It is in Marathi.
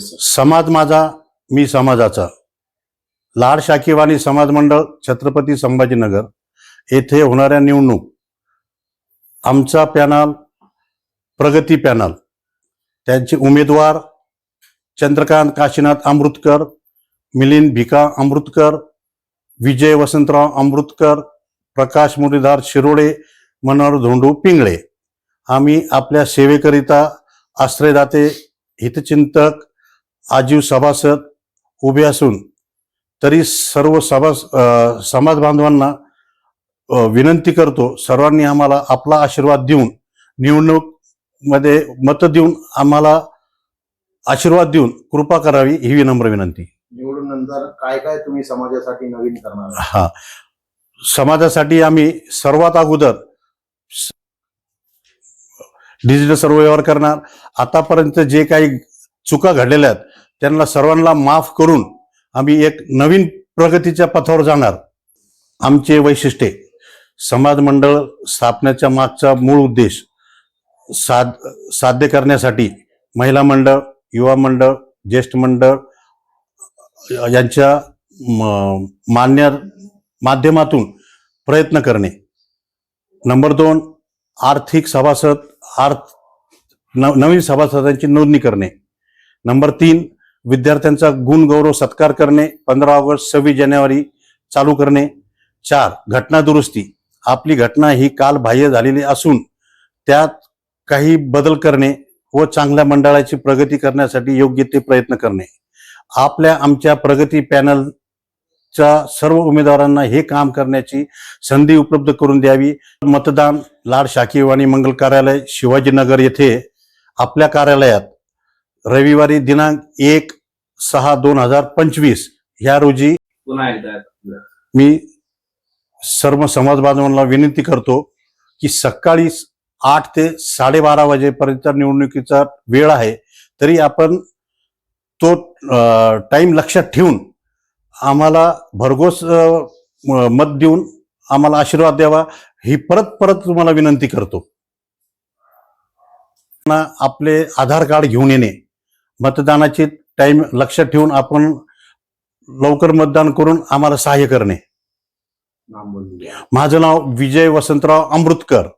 समाज माझा मी समाजाचा. लाड शाकीवाणी समाज मंडळ छत्रपती संभाजीनगर. येथे होणाऱ्या निवडणूक आमचा पॅनल प्रगती पॅनल. त्यांचे उमेदवार चंद्रकांत काशीनाथ अमृतकर मिलिंद भिका अमृतकर विजय वसंतराव अमृतकर प्रकाश मुरलीधर शिरोडे मनोहर धोंडू पिंगळे. आम्ही आपल्या सेवेकरिता आश्रयदाते हितचिंतक आजीव सभासद उभे असून तरी सर्व सभा समाज बांधवांना विनंती करतो सर्वांनी आम्हाला आपला आशीर्वाद देऊन निवडणूकमध्ये मत देऊन आम्हाला आशीर्वाद देऊन कृपा करावी ही विनम्र विनंती. निवडून नंतर काय काय तुम्ही समाजासाठी नवीन करणार? हा. समाजासाठी आम्ही सर्वात अगोदर डिजिटल सर्व व्यवहार करणार. आतापर्यंत जे काही चुका घडलेल्या आहेत त्यांना सर्वांना माफ करून आम्ही एक नवीन प्रगतीच्या पथावर जाणार. आमचे वैशिष्ट्ये समाज मंडळ स्थापनेच्या मागचा मूळ उद्देश साध साध्य करण्यासाठी महिला मंडळ युवा मंडळ ज्येष्ठ मंडळ यांच्या म- मान्य माध्यमातून प्रयत्न करणे. नंबर दोन आर्थिक सभासद आर्थ नवीन सभासदांची नोंदणी करणे. नंबर तीन विद्यार्थ्यांचा गुणगौरव सत्कार करणे पंधरा ऑगस्ट सव्वीस जानेवारी चालू करणे. चार घटना दुरुस्ती. आपली घटना ही काल बाह्य झालेली असून त्यात काही बदल करणे व चांगल्या मंडळाची प्रगती करण्यासाठी योग्य ते प्रयत्न करणे. आपल्या आमच्या प्रगती पॅनलच्या सर्व उमेदवारांना हे काम करण्याची संधी उपलब्ध करून द्यावी. मतदान लाड शाकीवाणी मंगल कार्यालय शिवाजीनगर येथे आपल्या कार्यालयात रविवारी दिनांक एक सहा दोन हजार पंचवीस ह्या रोजी पुन्हा एकदा मी सर्व समाज बांधवांना विनंती करतो की सकाळी आठ ते साडेबारा वाजेपर्यंत निवडणुकीचा वेळ आहे तरी आपण तो टाइम लक्षात ठेवून आम्हाला भरघोस मत देऊन आम्हाला आशीर्वाद द्यावा ही परत परत तुम्हाला विनंती करतो. ना आपले आधार कार्ड घेऊन येणे मतदानाची टाइम लक्षात ठेवून आपण लवकर मतदान करून आम्हाला सहाय्य करणे. माझं नाव विजय वसंतराव अमृतकर